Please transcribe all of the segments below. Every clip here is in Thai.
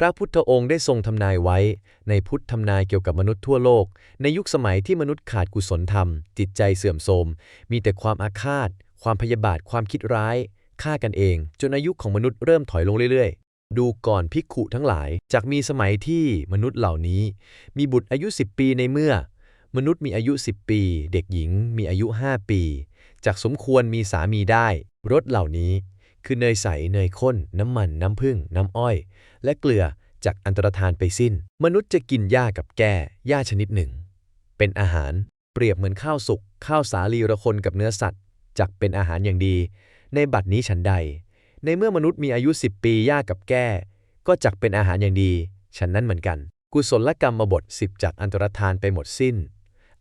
พระพุทธองค์ได้ทรงทำนายไว้ ในพุทธทำนายเกี่ยวกับมนุษย์ทั่วโลก ในยุคสมัยที่มนุษย์ขาดกุศลธรรม จิตใจเสื่อมโทรม มีแต่ความอาฆาต ความพยาบาท ความคิดร้าย ฆ่ากันเอง จนอายุของมนุษย์เริ่มถอยลงเรื่อยๆ ดูก่อนภิกขุทั้งหลาย จากมีสมัยที่มนุษย์เหล่านี้ มีบุตรอายุ 10 ปีในเมื่อ มนุษย์มีอายุ 10 ปี เด็กหญิงมีอายุ 5 ปี จากสมควรมีสามีได้รสเหล่านี้ คือเนยใส เนยข้น น้ำมัน น้ำผึ้ง น้ำอ้อย และเกลือจากอันตรธานไปสิ้น มนุษย์จะกินหญ้ากับแก้หญ้าชนิดหนึ่ง เป็นอาหารเปรียบเหมือนข้าวสุก ข้าวสาลีระคนกับเนื้อสัตว์จักเป็นอาหารอย่างดี ในบัดนี้ฉันใด ในเมื่อมนุษย์มีอายุ 10 ปีหญ้ากับแก้ก็จักเป็นอาหารอย่างดี ฉันนั้นเหมือนกัน กุศลกรรมบทสิบจากอันตรธานไปหมดสิ้น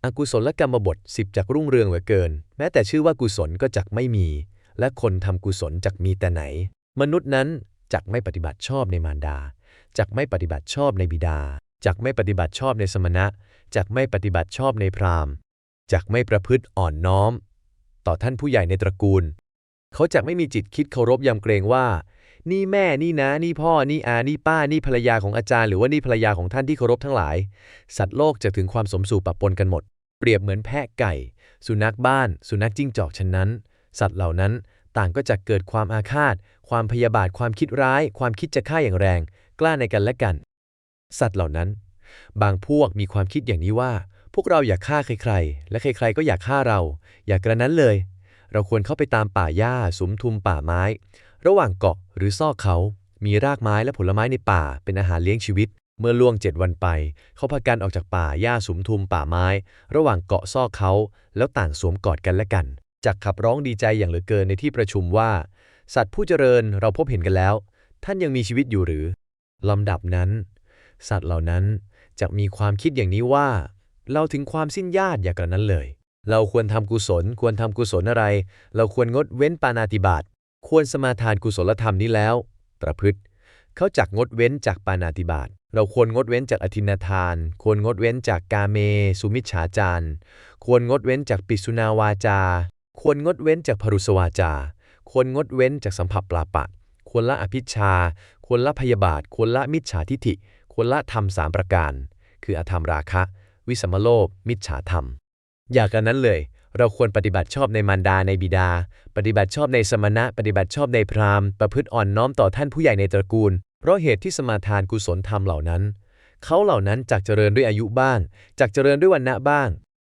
อกุศลกรรมบทสิบจากรุ่งเรืองเหลือเกิน แม้แต่ชื่อว่ากุศลก็จักไม่มี และคนทำกุศลจักมีแต่ไหน มนุษย์นั้นจักไม่ปฏิบัติชอบในมารดาจักไม่ปฏิบัติชอบในบิดาจักไม่ปฏิบัติชอบในสมณะจักไม่ปฏิบัติชอบในพราหมณ์จักไม่ประพฤติอ่อนน้อม ต่อท่านผู้ใหญ่ในตระกูล เขาจักไม่มีจิตคิดเคารพยำเกรงว่า นี่แม่นี่นะนี่พ่อนี่อานี่ป้านี่ภรรยาของอาจารย์หรือว่านี่ภรรยาของท่านที่เคารพทั้งหลาย สัตว์โลกจะถึงความสมสู่ปะปนกันหมด เปรียบเหมือนแพะไก่ สุนัขบ้าน สุนัขจิ้งจอกฉะนั้น สัตว์เหล่านั้น ต่างก็จะเกิดความอาฆาต ความพยาบาท ความคิดร้าย ความคิดจะฆ่าอย่างแรง กล้าในกันและกัน สัตว์เหล่านั้น บางพวกมีความคิดอย่างนี้ว่า พวกเราอยากฆ่าใครๆ และใครๆก็อยากฆ่าเรา อยากกระนั้นเลย เราควรเข้าไปตามป่าหญ้าสุมทุมป่าไม้ ระหว่างเกาะหรือซอกเขา มีรากไม้และผลไม้ในป่า เป็นอาหารเลี้ยงชีวิต เมื่อล่วงเจ็ดวันไป เขาพากันออกจากป่าหญ้าสุมทุมป่าไม้ ระหว่างเกาะซอกเขา แล้วต่างสวมกอดกันและกัน จากขับร้องดีใจอย่างเหลือเกินในที่ประชุมว่า สัตว์ผู้เจริญเราพบเห็นกันแล้ว ท่านยังมีชีวิตอยู่หรือลำดับนั้น สัตว์เหล่านั้นจะมีความคิดอย่างนี้ว่า เราถึงความสิ้นญาติอย่างกระนั้นเลย เราควรทำกุศล ควรทำกุศลอะไร เราควรงดเว้นปานาติบาตควรสมาทานกุศลธรรมนี้แล้ว ประพฤติเขาจักงดเว้นจากปานาติบาต เราควรงดเว้นจากอธินาทาน ควรงดเว้นจากกาเม สุมิจฉาจาร ควรงดเว้นจากปิสุนาวาจา ควรงดเว้นจากพรุสวาจา ควรงดเว้นจากสัมผัสปลาปะ ควรละอภิชา ควรละพยาบาท ควรละมิจฉาทิฐิ ควรละธรรมสามประการ คืออธรรมราคะ วิสมโลภ มิจฉาธรรม อยากกันนั้นเลย เราควรปฏิบัติชอบในมารดาในบิดา ปฏิบัติชอบในสมณะ ปฏิบัติชอบในพราหมณ์ ประพฤติอ่อนน้อมต่อท่านผู้ใหญ่ในตระกูล เพราะเหตุที่สมาทานกุศลธรรมเหล่านั้น เขาเหล่านั้นจักเจริญด้วยอายุบ้างจักเจริญด้วยวันณะบ้าง